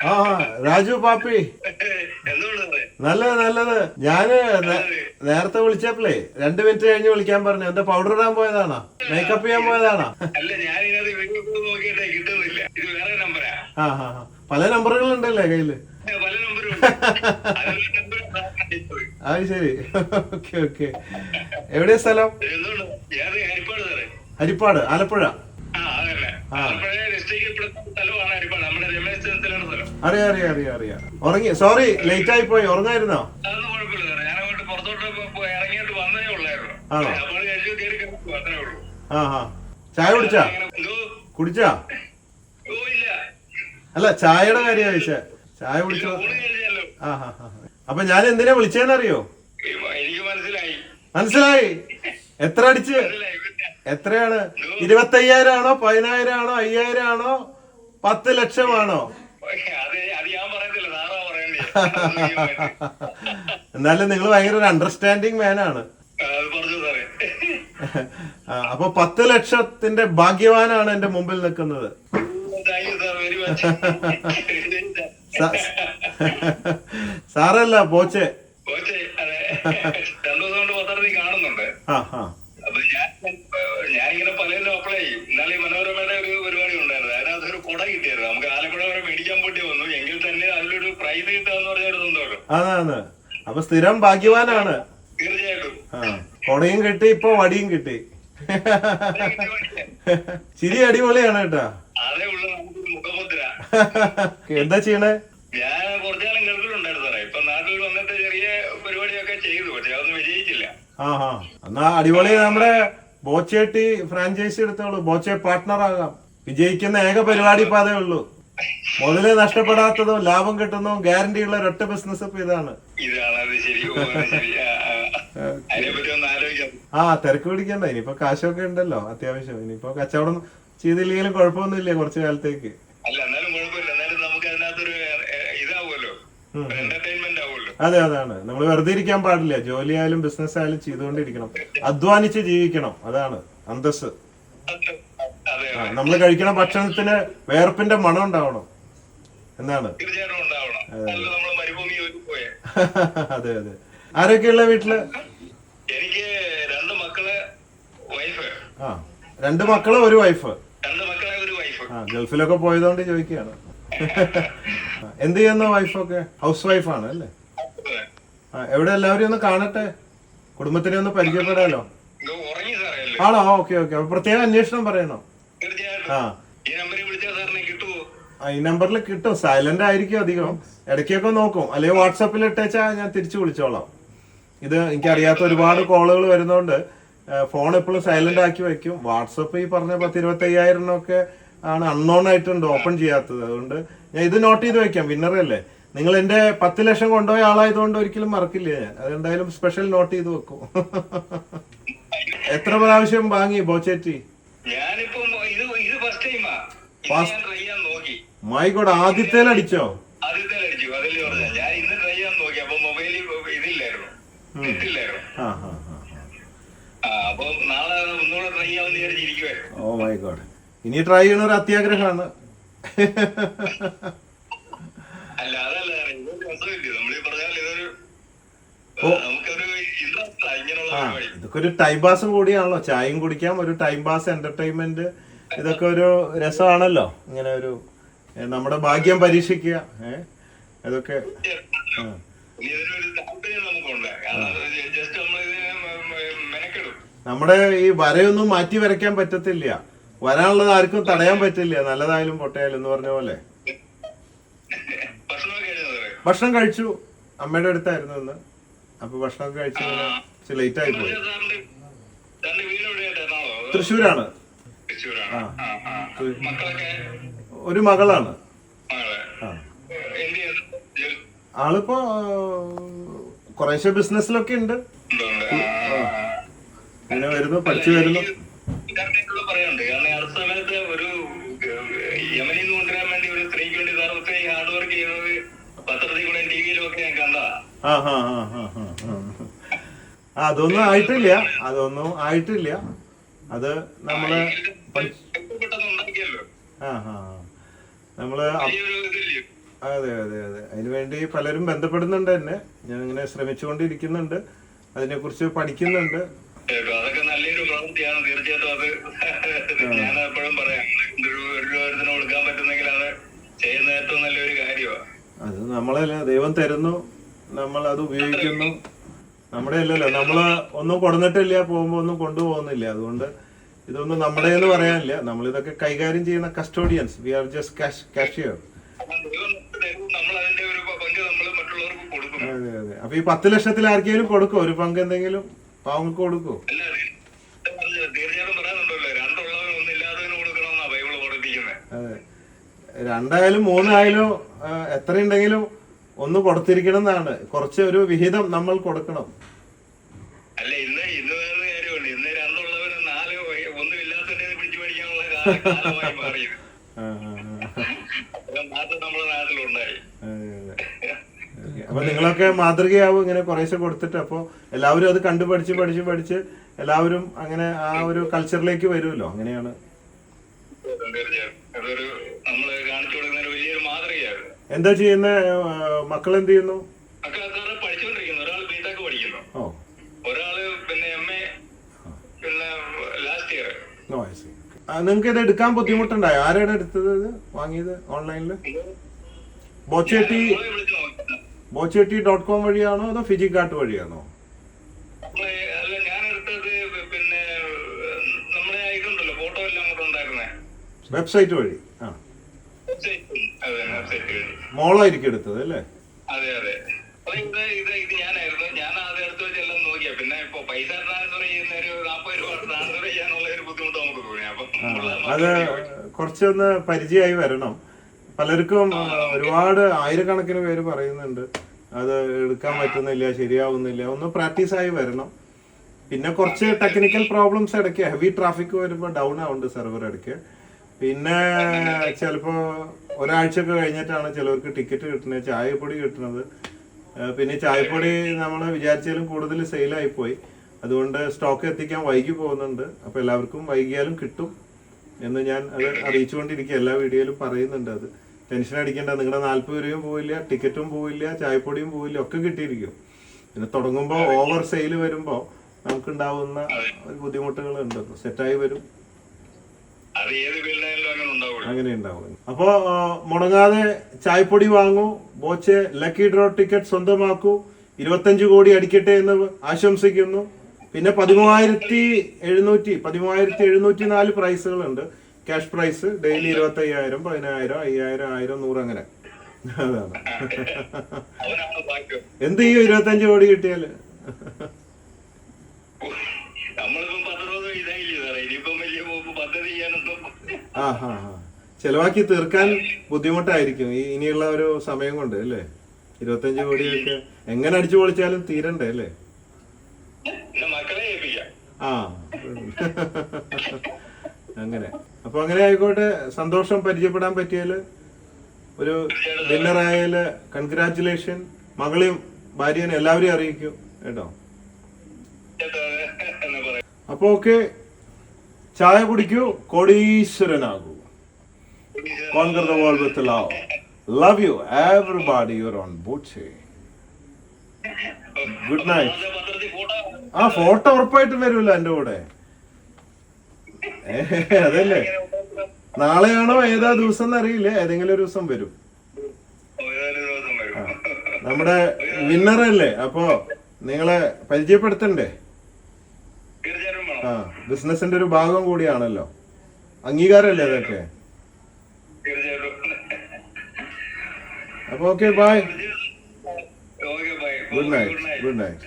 ആ രാജു പാപ്പി. നല്ലത് നല്ലത്. ഞാൻ നേരത്തെ വിളിച്ചപ്പോളേ രണ്ട് മിനിറ്റ് കഴിഞ്ഞ് വിളിക്കാൻ പറഞ്ഞു. എന്റെ പൗഡർ ഇടാൻ പോയതാണോ? മേക്കപ്പ് ചെയ്യാൻ പോയതാണോ? ആ ആ. പല നമ്പറുകൾ ഉണ്ടല്ലേ കയ്യിൽ അത് ശരി. Okay okay. എവിടെയാ സ്ഥലം? ഹരിപ്പാട് ആലപ്പുഴ. ആ അതല്ലേ ആ. പഴയ ഡിസ്ട്രിക്ട് ഇപ്പോഴത്തെ സ്ഥലമാണ് ഹരിപ്പാട് നമ്മുടെ രമേശ് ചെന്നിത്തലാണ് സ്ഥലം അറിയാം അറിയാം അറിയാം അറിയാം. ഉറങ്ങി സോറി ലേറ്റ് ആയി പോയി ഉറങ്ങായിരുന്നോ? ആണോ? ആ ഹാ ചായ കുടിച്ചാ? കുടിച്ചാ? അല്ല ചായയുടെ കാര്യ ചോദിച്ചാ. ചായ കുടിച്ചോ? ആ ഹാ. അപ്പൊ ഞാൻ എന്തിനാ വിളിച്ചേന്നറിയോ? എനിക്ക് മനസ്സിലായി. മനസ്സിലായി? എത്ര അടിച്ച്? എത്രയാണ്? ഇരുപത്തയ്യായിരം ആണോ? പതിനായിരം ആണോ? അയ്യായിരം ആണോ? പത്ത് ലക്ഷമാണോ? എന്നാലും നിങ്ങൾ ഭയങ്കര ഒരു അണ്ടർസ്റ്റാൻഡിങ് ആ, അപ്പൊ പത്ത് ലക്ഷത്തിന്റെ ഭാഗ്യവാനാണ് എന്റെ മുമ്പിൽ നിൽക്കുന്നത്. സാറല്ല പോച്ചെ. ഞാനിങ്ങനെ പലരും അപ്ലൈ ചെയ്യും. എന്നാലും മനോരമയുടെ ഒരു പരിപാടി ഉണ്ടായിരുന്നു. അതിനകത്ത് ഒരു കുട കിട്ടിയായിരുന്നു. നമുക്ക് ആലപ്പുഴ വരെ മേടിക്കാൻ വേണ്ടി വന്നു. എങ്കിൽ തന്നെ അതിലൊരു പ്രൈസ് കിട്ടാന്ന് പറഞ്ഞിരുന്നുണ്ടല്ലോ അതാണ്. അപ്പൊ സ്ഥിരം ഭാഗ്യവാനാണ്. തീർച്ചയായിട്ടും. ആ കൊടയും കിട്ടി ഇപ്പൊ വടിയും കിട്ടി. ചിരി അടിപൊളിയാണ് കേട്ടാ. അതേ ഉള്ളു മുഖമുദ്ര. എന്താ ചെയ്യണേ? ഞാൻ കുറച്ചാലും ഗൾഫിലുണ്ടായിരുന്നു സാറേ. ഇപ്പൊ നാട്ടിൽ വന്നിട്ട് ചെറിയ പരിപാടിയൊക്കെ ചെയ്തു പക്ഷെ അതൊന്നും വിജയിച്ചില്ല. ആ ആ എന്നാ അടിപൊളി നമ്മുടെ ബോച്ചേട്ടി ഫ്രാഞ്ചൈസി എടുത്തോളൂ. ബോച്ചെ പാർട്ട്ണർ ആകാം. വിജയിക്കുന്ന ഏക പരിപാടി ഇപ്പൊ അതേ ഉള്ളൂ. മുതൽ നഷ്ടപ്പെടാത്തതോ ലാഭം കിട്ടുന്നതും ഗ്യാരണ്ടി ഉള്ള ഒരൊറ്റ ബിസിനസ് ഇപ്പൊ ഇതാണ്. ആ, തിരക്ക് പിടിക്കണ്ട. ഇനിയിപ്പോ കാശൊക്കെ ഉണ്ടല്ലോ അത്യാവശ്യം. ഇനിയിപ്പോ കച്ചവടം ചെയ്തില്ലെങ്കിലും കുഴപ്പമൊന്നുമില്ല കുറച്ചു കാലത്തേക്ക്. അല്ല എന്നാലും കുഴപ്പമില്ല. എന്നാലും നമുക്ക് അതിനകത്തൊരു ഏ, ഇതാവുമല്ലോ. എന്റർടൈൻമെന്റ് ആവുമല്ലോ. അതെ അതാണ്. നമ്മൾ വെറുതെ ഇരിക്കാൻ പാടില്ല. ജോലിയായാലും ബിസിനസ് ആയാലും ചെയ്തുകൊണ്ടിരിക്കണം. അധ്വാനിച്ച് ജീവിക്കണം. അതാണ് അന്തസ് നമ്മൾ കഴിക്കണ ഭക്ഷണത്തിന് വേർപ്പിന്റെ മണം ഉണ്ടാവണം. എന്നാണ്? അതെ അതെ. ആരൊക്കെയുള്ള വീട്ടിൽ? എനിക്ക് രണ്ട് മക്കൾ വൈഫ് ആ രണ്ട് മക്കൾ ഒരു വൈഫ് രണ്ട് മക്കളെ ഒരു വൈഫ് ആ ഗൾഫിലൊക്കെ പോയതുകൊണ്ട് ചോദിക്കുകയാണ് എന്ത് ചെയ്യുന്ന വൈഫൊക്കെ ഹൗസ് വൈഫാണ് അല്ലേ? എവിടെ? എല്ലാവരും ഒന്ന് കാണട്ടെ. കുടുംബത്തിനെ ഒന്ന് പരിചയപ്പെടാലോ. ആണോ? Okay okay. പ്രത്യേക അന്വേഷണം പറയണോ? ഈ നമ്പറിൽ വിളിച്ചാൽ സാറിനെ കിട്ടുമോ ഈ നമ്പറിൽ കിട്ടും. സൈലന്റ് ആയിരിക്കും അധികം. ഇടയ്ക്കൊക്കെ നോക്കും. അല്ലെങ്കിൽ വാട്സാപ്പിൽ ഇട്ടേച്ചാ ഞാൻ തിരിച്ചു വിളിച്ചോളാം. ഇത് എനിക്കറിയാത്ത ഒരുപാട് കോളുകൾ വരുന്നോണ്ട് ഫോൺ എപ്പോഴും സൈലന്റ് ആക്കി വെക്കും. വാട്സപ്പ് ഈ പറഞ്ഞ പത്ത് ഇരുപത്തി അയ്യായിരം ഒക്കെ ആണ് അൺനോൺ ആയിട്ടുണ്ട് ഓപ്പൺ ചെയ്യാത്തത്. അതുകൊണ്ട് ഞാൻ ഇത് നോട്ട് ചെയ്ത് വെക്കാം. വിന്നറല്ലേ നിങ്ങൾ എന്റെ പത്ത് ലക്ഷം കൊണ്ടുപോയ ആളായതുകൊണ്ട് ഒരിക്കലും മറക്കില്ല ഞാൻ. അതെന്തായാലും സ്പെഷ്യൽ നോട്ട് ചെയ്ത് വെക്കും. എത്ര പ്രാവശ്യം വാങ്ങി ബോച്ചേറ്റി ഞാനിപ്പം ഇത് ഇത് ഫസ്റ്റ് ടൈമാ ഇത് ഞാൻ ട്രൈ ചെയ്യാൻ നോക്കി. മൈ ഗോഡ് ആദ്യത്തേലടിച്ചോ ആദ്യത്തെ അടിച്ചു അതല്ലേ പറഞ്ഞ ഞാൻ ഇന്ന് ട്രൈ ചെയ്യാൻ നോക്കി. അപ്പൊ മൊബൈലിൽ ഇതില്ലായിരുന്നു. നെറ്റില്ലായിരുന്നു ആ ആ ആ ആ. അപ്പൊ നാളെ ഒന്നുകൂടെ ട്രൈ ചെയ്യാമെന്ന് വിചാരിച്ചിരിക്കുവായിരുന്നു ഓ മൈ ഗോഡ്. ഇനി ട്രൈ ചെയ്യണ ഒരു അത്യാഗ്രഹമാണ്. അല്ല അതല്ല ഇതൊരു പറഞ്ഞാൽ ഇതൊക്കെ ഒരു ടൈം പാസും കൂടിയാണല്ലോ. ചായയും കുടിക്കാം ഒരു ടൈം പാസ് എന്റർടൈൻമെന്റ് ഇതൊക്കെ ഒരു രസമാണല്ലോ. ഇങ്ങനെ ഒരു നമ്മുടെ ഭാഗ്യം പരീക്ഷിക്കുക. ഏഹ് അതൊക്കെ നമ്മുടെ ഈ വരയൊന്നും മാറ്റി വരയ്ക്കാൻ പറ്റത്തില്ല. വരാനുള്ളത് ആർക്കും തടയാൻ പറ്റില്ല. നല്ലതായാലും പൊട്ടയാലും എന്ന് പറഞ്ഞ പോലെ. ഭക്ഷണം കഴിച്ചു. അമ്മയുടെ അടുത്തായിരുന്നു ഇന്ന്. അപ്പൊ ഭക്ഷണം കഴിച്ചു ലേറ്റ് ആയി പോയി. തൃശ്ശൂരാണ്. ഒരു മകളാണ്. ആളിപ്പോ കൊറേശ്ശെ ബിസിനസ്സിലൊക്കെ ഉണ്ട്. ഇങ്ങനെ വരുന്നു പഠിച്ചു വരുന്നു. കാരണം അടുത്ത സമയത്ത് ഒരു ഏഹ്, യമനിൽ നിന്ന് കൊണ്ടുവരാൻ വേണ്ടി ഒരു സ്ത്രീക്ക് വേണ്ടി സാർ ഒത്തിരി ഹാർഡ് വർക്ക് ചെയ്യുന്നത് പത്രത്തിൽ കൂടെ ഒക്കെ ഞാൻ കണ്ടതാ അതൊന്നും ആയിട്ടില്ല. അതൊന്നും ആയിട്ടില്ല. അത് നമ്മൾ നമ്മൾ അതെ അതെ അതെ. അതെ അതിനുവേണ്ടി പലരും ബന്ധപ്പെടുന്നുണ്ട് എന്നെ. ഞാൻ ഇങ്ങനെ ശ്രമിച്ചുകൊണ്ടിരിക്കുന്നുണ്ട്. അതിനെക്കുറിച്ച് പഠിക്കുന്നുണ്ട്. അതൊക്കെ നല്ലൊരു പ്രവൃത്തിയാണ്. തീർച്ചയായിട്ടും അത് ഞാൻ എപ്പോഴും പറയാം. ഒരു ഒരു രൂപത്തിന് കൊടുക്കാൻ പറ്റുന്നെങ്കിൽ അത് ചെയ്യുന്ന ഏറ്റവും നല്ലൊരു കാര്യമാണ് അത് നമ്മളല്ല ദൈവം തരുന്നു. നമ്മൾ അത് ഉപയോഗിക്കുന്നു. നമ്മുടെ അല്ലല്ലോ നമ്മൾ ഒന്നും കൊടുന്നിട്ടില്ല പോകുമ്പോ ഒന്നും കൊണ്ടുപോകുന്നില്ല. അതുകൊണ്ട് ഇതൊന്നും നമ്മുടെ എന്ന് പറയാനില്ല. നമ്മൾ ഇതൊക്കെ കൈകാര്യം ചെയ്യുന്ന custodians we are just cash cashier അതെ അതെ. അപ്പൊ ഈ പത്ത് ലക്ഷത്തിൽ ആർക്കെങ്കിലും കൊടുക്കോ? ഒരു പങ്ക് എന്തെങ്കിലും? പാവങ്ങൾക്ക് കൊടുക്കോ? അത്. രണ്ടായാലും മൂന്നായാലും എത്ര എത്രയുണ്ടെങ്കിലും ഒന്ന് കൊടുത്തിരിക്കണം എന്നാണ്. കുറച്ച് ഒരു വിഹിതം നമ്മൾ കൊടുക്കണം. അല്ല ഇന്ന് ഇന്ന് മാറിയത്. മാറ്റം നമ്മുടെ നാട്ടിലുണ്ടായി. അപ്പൊ നിങ്ങളൊക്കെ മാതൃകയാവും ഇങ്ങനെ കുറേശ്ശെ കൊടുത്തിട്ട് അപ്പൊ എല്ലാവരും അത് കണ്ടു പഠിച്ച് പഠിച്ച് പഠിച്ച് എല്ലാവരും അങ്ങനെ ആ ഒരു കൾച്ചറിലേക്ക് വരുമല്ലോ? അങ്ങനെയാണ്. എന്താ ചെയ്യുന്ന? മക്കൾ എന്ത് ചെയ്യുന്നു? നിങ്ങൾക്ക് ഇത് എടുക്കാൻ ബുദ്ധിമുട്ടുണ്ടായോ? ആരാണ് എടുത്തത് ഇത്? വാങ്ങിയത് ഓൺലൈനിൽ ബോച്ചേട്ടി ബോച്ചേട്ടി ഡോട്ട് കോം വഴിയാണോ അതോ ഫിജി ഫിജിക്കാർട്ട് വഴിയാണോ വെബ്സൈറ്റ് വഴി ആ. മോളായിരിക്കും എടുത്തത് അല്ലേ? അതെ അതെ. അപ്പൊ ഇത് ഇത് ഇത് ഞാനായിരുന്നു. ഞാൻ അത് എടുത്ത് വെച്ചെല്ലാം നോക്കിയ. പിന്നെ ഇപ്പൊ പൈസ ട്രാൻസ്ഫർ ചെയ്യുന്ന ഒരു നാൽപ്പത് രൂപ ട്രാൻസ്ഫർ ചെയ്യാനുള്ള ഒരു ബുദ്ധിമുട്ട് നമുക്ക് തോന്നി അപ്പൊ ആ, അത് കുറച്ചൊന്ന് പരിചയമായി വരണം. പലർക്കും ഒരുപാട് ആയിരക്കണക്കിന് പേര് പറയുന്നുണ്ട്. അത് എടുക്കാൻ പറ്റുന്നില്ല ശരിയാവുന്നില്ല. ഒന്ന് പ്രാക്ടീസ് ആയി വരണം. പിന്നെ കുറച്ച് ടെക്നിക്കൽ പ്രോബ്ലംസ് ഇടയ്ക്ക് ഹെവി ട്രാഫിക് വരുമ്പോൾ ഡൗൺ ആവുന്നുണ്ട് സെർവർ ഇടയ്ക്ക്. പിന്നെ ചിലപ്പോൾ ഒരാഴ്ചയൊക്കെ കഴിഞ്ഞിട്ടാണ് ചിലവർക്ക് ടിക്കറ്റ് കിട്ടുന്നത് ചായപ്പൊടി കിട്ടുന്നത്. പിന്നെ ചായപ്പൊടി നമ്മൾ വിചാരിച്ചാലും കൂടുതൽ സെയിലായി പോയി. അതുകൊണ്ട് സ്റ്റോക്ക് എത്തിക്കാൻ വൈകി പോകുന്നുണ്ട്. അപ്പോൾ എല്ലാവർക്കും വൈകിയാലും കിട്ടും. എന്ന് ഞാൻ അത് അറിയിച്ചുകൊണ്ടിരിക്കുക. എല്ലാ വീഡിയോയിലും പറയുന്നുണ്ട് അത്. ടെൻഷൻ അടിക്കേണ്ട. നിങ്ങളുടെ നാൽപ്പത് രൂപയും പോയില്ല ടിക്കറ്റും പോയില്ല ചായപ്പൊടിയും പോയില്ല ഒക്കെ കിട്ടിയിരിക്കും. പിന്നെ തുടങ്ങുമ്പോൾ ഓവർ സെയിൽ വരുമ്പോൾ നമുക്കുണ്ടാവുന്ന ഒരു ബുദ്ധിമുട്ടുകളുണ്ട്. സെറ്റായി വരും. അങ്ങനെ ഉണ്ടാവും അപ്പോ മുടങ്ങാതെ ചായപ്പൊടി വാങ്ങൂ. ബോച്ച് ലക്കി ഡ്രോ ടിക്കറ്റ് സ്വന്തമാക്കൂ. ഇരുപത്തഞ്ച് കോടി അടിക്കട്ടെ എന്ന് ആശംസിക്കുന്നു. പിന്നെ പതിമൂവായിരത്തി എഴുന്നൂറ്റി പതിമൂവായിരത്തി എഴുന്നൂറ്റി നാല് പ്രൈസുകളുണ്ട് ക്യാഷ് പ്രൈസ് ഡെയിലി ഇരുപത്തി അയ്യായിരം പതിനായിരം അയ്യായിരം ആയിരം നൂറ് അങ്ങനെ. അതാണ്. എന്ത് ചെയ്യും ഇരുപത്തഞ്ച് കോടി കിട്ടിയാൽ? ആ ഹാ ഹാ ചെലവാക്കി തീർക്കാൻ ബുദ്ധിമുട്ടായിരിക്കും. ഈ ഇനിയുള്ള ഒരു സമയം കൊണ്ട് അല്ലേ? ഇരുപത്തഞ്ച് കോടിയൊക്കെ എങ്ങനെ അടിച്ചു പൊളിച്ചാലും തീരണ്ടേ അല്ലേ ആ. അങ്ങനെ. അപ്പൊ അങ്ങനെ ആയിക്കോട്ടെ. സന്തോഷം പരിചയപ്പെടാൻ പറ്റിയാൽ ഒരു ഡിന്നറായാൽ കൺഗ്രാചുലേഷൻ. മകളെയും ഭാര്യനെ എല്ലാവരെയും അറിയിക്കും. കേട്ടോ? അപ്പൊ ഓക്കെ. ചായ കുടിക്കൂ. കോടീശ്വരനാകൂ. Conquer the world with love. Love you everybody you're on boat good night ആ ഫോട്ടോ ഉറപ്പായിട്ടും വരുമല്ലോ എന്റെ കൂടെ. അതല്ലേ? നാളെയാണോ ഏതാ ദിവസം എന്നറിയില്ല? ഏതെങ്കിലും ഒരു ദിവസം വരും. നമ്മുടെ വിന്നറല്ലേ അപ്പോ നിങ്ങളെ പരിചയപ്പെടുത്തണ്ടേ? ആ ബിസിനസിന്റെ ഒരു ഭാഗം കൂടിയാണല്ലോ. അംഗീകാരമല്ലേ അതൊക്കെ? അപ്പൊ okay bye okay bye good night good night